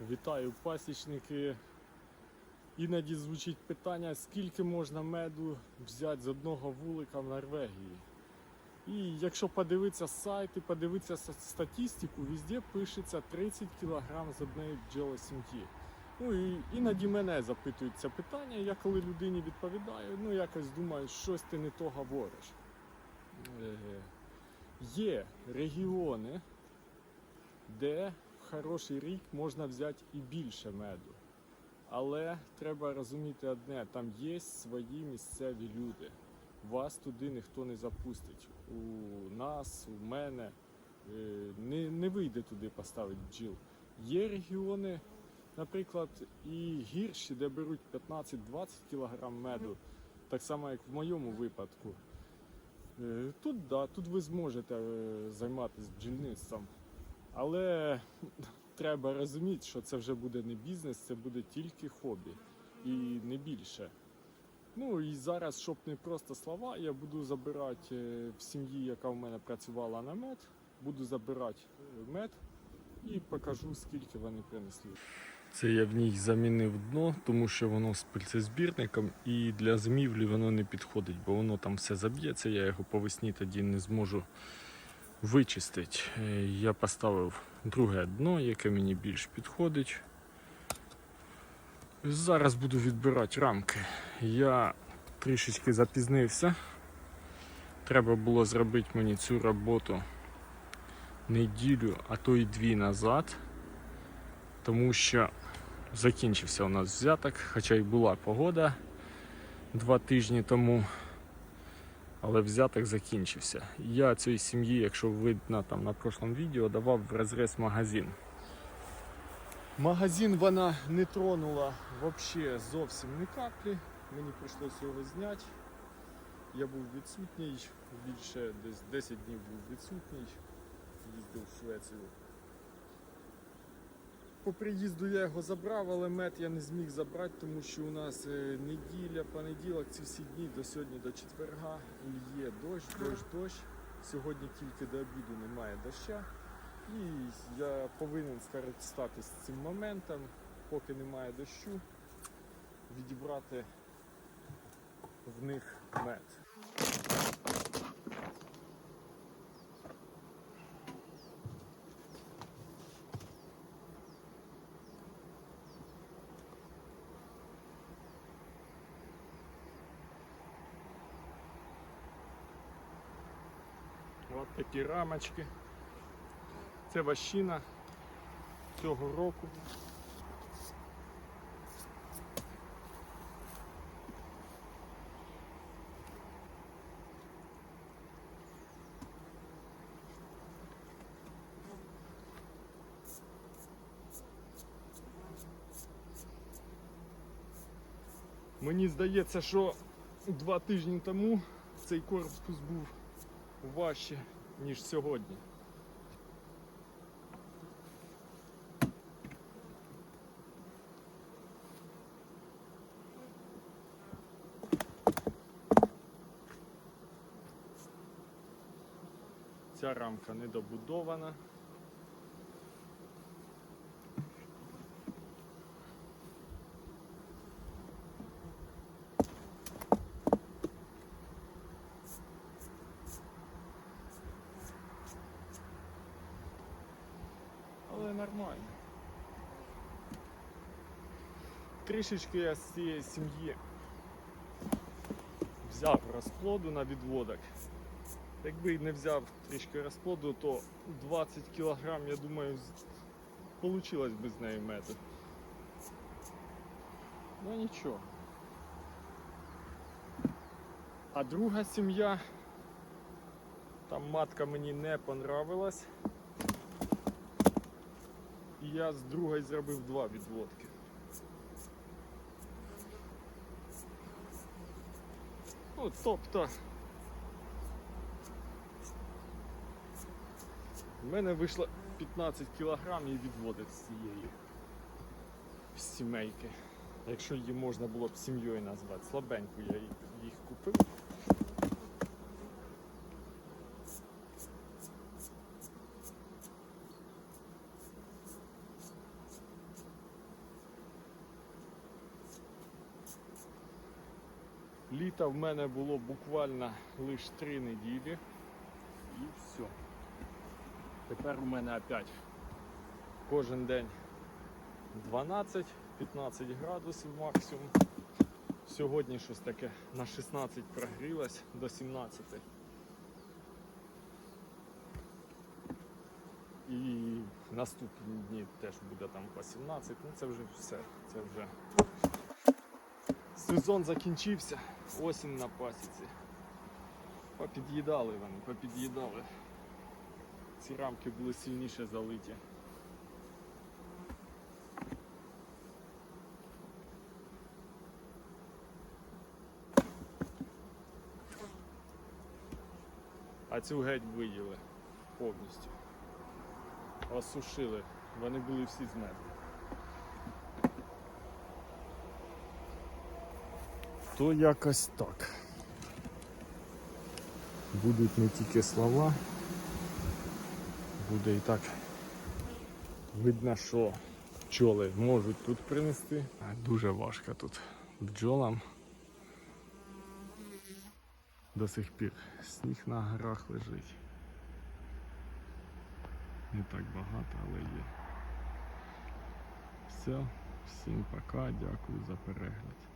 Вітаю пасічники. Іноді звучить питання, скільки можна меду взяти з одного вулика в Норвегії. І якщо подивитися сайти, подивитися статистику, везде пишеться 30 кг з однієї бджолосім'ї. Ну і іноді мене запитують це питання, я коли людині відповідаю, ну якось думаю, щось ти не то говориш. Е, Є регіони, де хороший рік можна взяти і більше меду. Але треба розуміти одне: там є свої місцеві люди. Вас туди ніхто не запустить. У нас, у мене е, не, не вийде туди поставити бджіл. Є регіони, наприклад, і гірші, де беруть 15-20 кг меду, так само як в моєму випадку. Е, Тут да, тут ви зможете е, займатися бджільництвом. Але треба розуміти, що це вже буде не бізнес, це буде тільки хобі і не більше. Ну і зараз, щоб не просто слова, я буду забирати е, в сім'ї, яка в мене працювала на мед, буду забирати е, мед і покажу, скільки вони принесли. Це я в ній замінив дно, тому що воно з пильцезбірником і для зимівлі воно не підходить, бо воно там все заб'ється, я його по весні тоді не зможу вичистити. Е, Я поставив друге дно, яке мені більш підходить. Зараз буду відбирати рамки. Я трішечки запізнився. Треба було зробити мені цю роботу неділю, а то й дві назад, тому що закінчився у нас взяток, хоча й була погода два тижні тому але взяток закінчився. Я цій сім'ї, якщо видно там на прошлому відео, давав в розрез магазин. Магазин вона не тронула взагалі зовсім ні каплі. Мені прийшлося його зняти. Я був відсутній, більше десь 10 днів був відсутній, їздив в Швецію. По приїзду я його забрав, але мед я не зміг забрати, тому що у нас е, неділя, понеділок, ці всі дні до сьогодні до четверга є дощ, дощ, дощ. Сьогодні тільки до обіду немає доща. І я повинен скористатися цим моментом, поки немає дощу, відібрати в них мед. От такі рамочки. Це ващина цього року. Мені здається, що два тижні тому цей корпус був важче, ніж сьогодні. Ця рамка недобудована. Нормально. Трішечки я з цієї сім'ї взяв розплоду на відводок. Якби не взяв трішки розплоду, то 20 кг, я думаю, вийшло б з неї метод. Ну нічого. А друга сім'я, там матка мені не понравилась. І я з другої зробив два відводки. Ну, тобто. В мене вийшло 15 кг і відводок з цієї сімейки. Якщо її можна було б сім'єю назвати. Слабеньку я їх купив. Літа в мене було буквально лише 3 неділі. І все. Тепер у мене опять кожен день 12-15 градусів максимум. Сьогодні щось таке на 16 прогрілось до 17. І наступні дні теж буде там по 17. Ну це вже все. Це вже сезон закінчився. Осінь на пасіці. Попід'їдали вони, попід'їдали. Ці рамки були сильніше залиті. А цю геть виїли повністю. Осушили. Вони були всі з То якось так. Будуть не тільки слова, буде і так видно, що пчоли можуть тут принести. Дуже важко тут бджолам. До сих пір сніг на горах лежить. Не так багато, але є. Все, всім пока, дякую за перегляд.